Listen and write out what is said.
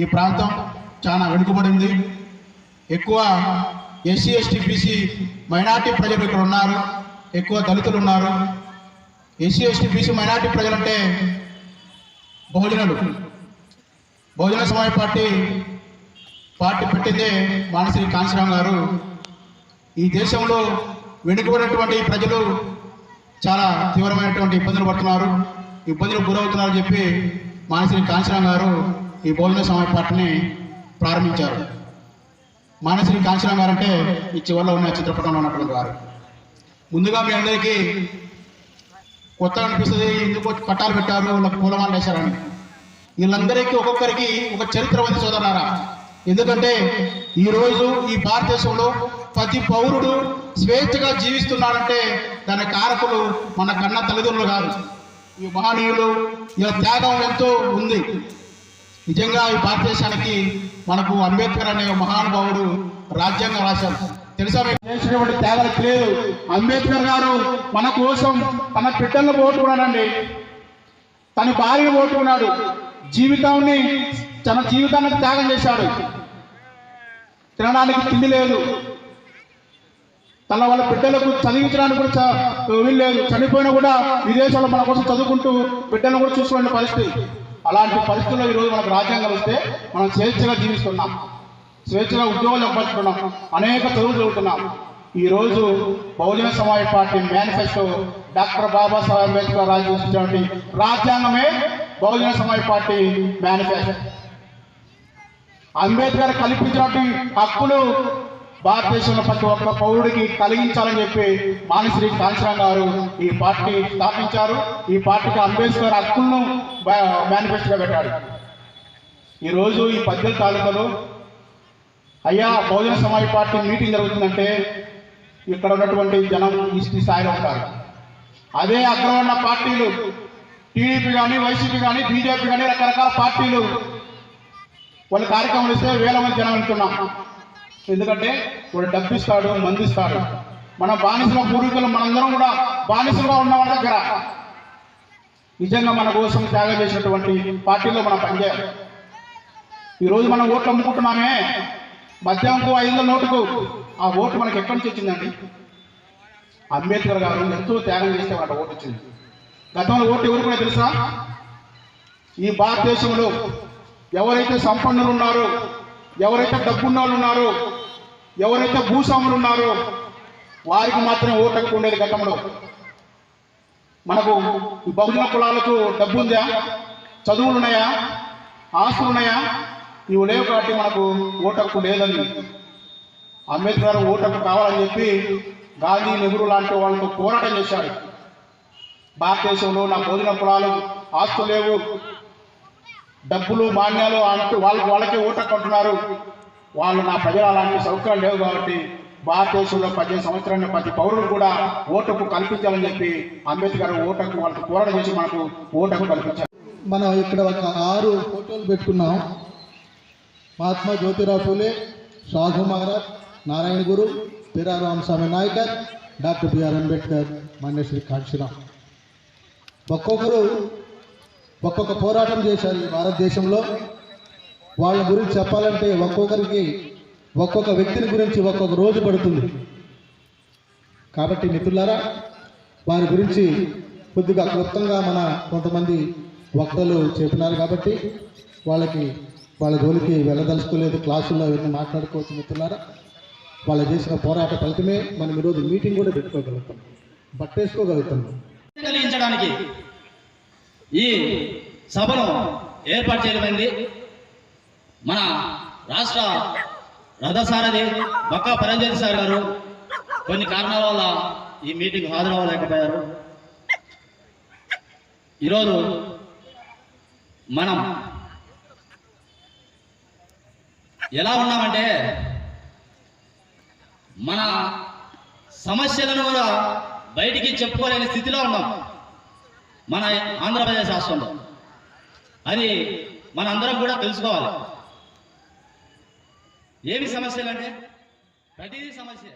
ఈ ప్రాంతం చాలా వెనుకబడింది. ఎక్కువ ఎస్సీ ఎస్టీ బీసీ మైనార్టీ ప్రజలు ఇక్కడ ఉన్నారు. ఎక్కువ దళితులు ఉన్నారు. ఎస్సీ ఎస్టీ బీసీ మైనార్టీ ప్రజలంటే బహుజనులు. బహుజన సమాజ పార్టీ పార్టీ పెట్టిందే మానశ్రీ కాంశీరామ్ గారు. ఈ దేశంలో వెనుకబడినటువంటి ప్రజలు చాలా తీవ్రమైనటువంటి ఇబ్బందులు పడుతున్నారు. ఇబ్బందులు గురవుతున్నారని చెప్పి మానశ్రీ కాంశీరామ్ గారు ఈ భోజన సమయ పార్టీని ప్రారంభించారు. మానశ్రీ కాంశీరామ్ గారు అంటే ఈ చివరిలో ఉన్న చిత్రపటంలో ఉన్నటువంటి వారు. ముందుగా మీ అందరికీ కొత్తగా అనిపిస్తుంది ఎందుకు పట్టాలు పెట్టారు వాళ్ళకి పూలమాల వేశారని. వీళ్ళందరికీ ఒక్కొక్కరికి ఒక చరిత్ర ఉంది సోదరులారా. ఎందుకంటే ఈరోజు ఈ భారతదేశంలో ప్రతి పౌరుడు స్వేచ్ఛగా జీవిస్తున్నాడంటే దాని కారకులు మన కన్న తల్లిదండ్రులు కాదు. ఈ మహనీయులు ఇలా త్యాగం ఎంతో ఉంది. నిజంగా ఈ భారతదేశానికి మనకు అంబేద్కర్ అనే మహానుభావుడు రాజ్యాంగం రాశారు తెలుసా మీకు? చేసినటువంటి లేదు అంబేద్కర్ గారు మన కోసం తన బిడ్డలను పోగొట్టుకున్నాడండి. తన భార్యను పోగొట్టుకున్నాడు. జీవితాన్ని తన జీవితానికి త్యాగం చేశాడు. తినడానికి తిండి లేదు. తన వాళ్ళ బిడ్డలకు చదివించడానికి కూడా చ- వీలు లేదు. చనిపోయినా కూడా విదేశాల్లో మన కోసం చదువుకుంటూ బిడ్డలను కూడా చూసుకోండి పరిస్థితి. అలాంటి పరిస్థితుల్లో ఈరోజు మనకు రాజ్యాంగం వస్తే మనం స్వేచ్ఛగా జీవిస్తున్నాం. స్వేచ్ఛగా ఉద్యోగాలు సంపాదించుకున్నాం అనేక చదువులు చదువుతున్నాం. ఈరోజు Bahujan Samaj party manifesto doctor Babasaheb Ambedkar రాసినటువంటి రాజ్యాంగమే బహుజన సమాజ్ పార్టీ మేనిఫెస్టో. అంబేద్కర్ కల్పించినటువంటి హక్కులు భారతదేశంలో ప్రతి ఒక్క పౌరుడికి కలిగించాలని చెప్పి మానశ్రీ కాంచరాం గారు ఈ పార్టీ స్థాపించారు. ఈ పార్టీకి అంబేద్కర్ హక్కులను మేనిఫెస్టోగా పెట్టాడు. ఈరోజు ఈ పద్దెనిమిది తాలూకాలో అయ్యా బహుజన సమాజ్ పార్టీ మీటింగ్ జరుగుతుందంటే ఇక్కడ ఉన్నటువంటి జనం ఈ స్థాయిలో ఉంటారు. అదే అగ్రవర్ణ పార్టీలు టీడీపీ కానీ వైసీపీ కానీ బీజేపీ కానీ రకరకాల పార్టీలు. వాళ్ళ కార్యక్రమాలు ఇస్తే వేల మంది జనం వెళ్తున్నాం. ఎందుకంటే వాడు డబ్బు ఇస్తాడు మన బానిసల పూర్వీకులు మనందరం కూడా బానిసలుగా ఉన్న వాళ్ళ దగ్గర. నిజంగా మన కోసం త్యాగం చేసినటువంటి పార్టీలో మనం పనిచేయాలి ఈరోజు మనం ఓట్లు అమ్ముకుంటున్నామే. మద్యంకు ఐదు వందల నోటుకు ఆ ఓటు మనకి ఎక్కడి నుంచి వచ్చిందండి? అంబేద్కర్ గారు ఎంతో త్యాగం చేస్తే వాళ్ళ ఓటు వచ్చింది. గతంలో ఓటు ఎవరు కూడా తెలుసా? ఈ భారతదేశంలో ఎవరైతే సంపన్నులు ఉన్నారో ఎవరైతే డబ్బున్న వాళ్ళు ఉన్నారో ఎవరైతే భూస్వాములు ఉన్నారో వారికి మాత్రమే ఓటు హక్కు ఉండేది గతంలో. మనకు ఈ బహుజన కులాలకు డబ్బు ఉందా? చదువులు ఉన్నాయా? ఆస్తులు ఉన్నాయా? ఇవి లేవు కాబట్టి మనకు ఓటు హక్కు లేదని. అంబేద్కర్ గారు ఓటు హక్కు కావాలని చెప్పి గాంధీ నెహ్రూ లాంటి వాళ్ళతో పోరాటం చేశారు. భారతదేశంలో నా భోజన కులాలు ఆస్తులు లేవు. డబ్బులు మాన్యాలు అంటూ వాళ్ళకి వాళ్ళకే ఓటు అంటున్నారు. వాళ్ళు నా ప్రజలు అలాంటి సౌకర్యాలు లేవు కాబట్టి భారతదేశంలో పదిహేను సంవత్సరాల ప్రతి పౌరుడు కూడా ఓటుకు కల్పించాలని చెప్పి అంబేద్కర్ ఓటుకు వాళ్ళకి పోరాటం చేసి మనకు ఓటుకు కల్పించారు. మనం ఇక్కడ ఒక ఆరు ఫోటోలు పెట్టుకున్నాం. మహాత్మా జ్యోతిరావు ఫూలే సాధు మహారాజ్ నారాయణ గురు పిరా రామస్వామి నాయకర్ డాక్టర్ బిఆర్ అంబేద్కర్ మన్యశ్రీ కాంక్షిరామ్ ఒక్కొక్కరు ఒక్కొక్క పోరాటం చేశారు భారతదేశంలో. వాళ్ళ గురించి చెప్పాలంటే ఒక్కొక్కరికి ఒక్కొక్క వ్యక్తిని గురించి ఒక్కొక్క రోజు పడుతుంది. కాబట్టి మిత్రులారా వారి గురించి కొద్దిగా క్లుప్తంగా మన కొంతమంది వక్తలు చెప్పినారు కాబట్టి వాళ్ళకి వాళ్ళ జోలికి వెళ్ళదలుచుకోలేదు క్లాసుల్లో ఇవన్నీ మాట్లాడుకోవచ్చు మిత్రులారా. వాళ్ళు చేసిన పోరాట ఫలితమే మనం ఈరోజు మీటింగ్ కూడా పెట్టుకోగలుగుతాం బట్టేసుకోగలుగుతాం. కలిగించడానికి ఈ సభను ఏర్పాటు చేయడమైంది. మన రాష్ట్ర రథసారథి బక్కా పరంజలి సార్ గారు కొన్ని కారణాల వల్ల ఈ మీటింగ్ హాజరవ్వలేకపోయారు. ఈరోజు మనం ఎలా ఉన్నామంటే మన సమస్యలను కూడా బయటికి చెప్పుకోలేని స్థితిలో ఉన్నాం. మన ఆంధ్రప్రదేశ్ రాష్ట్రంలో. అది మనందరం కూడా తెలుసుకోవాలి. ఏమి సమస్యలు అంటే ప్రతిదీ సమస్య.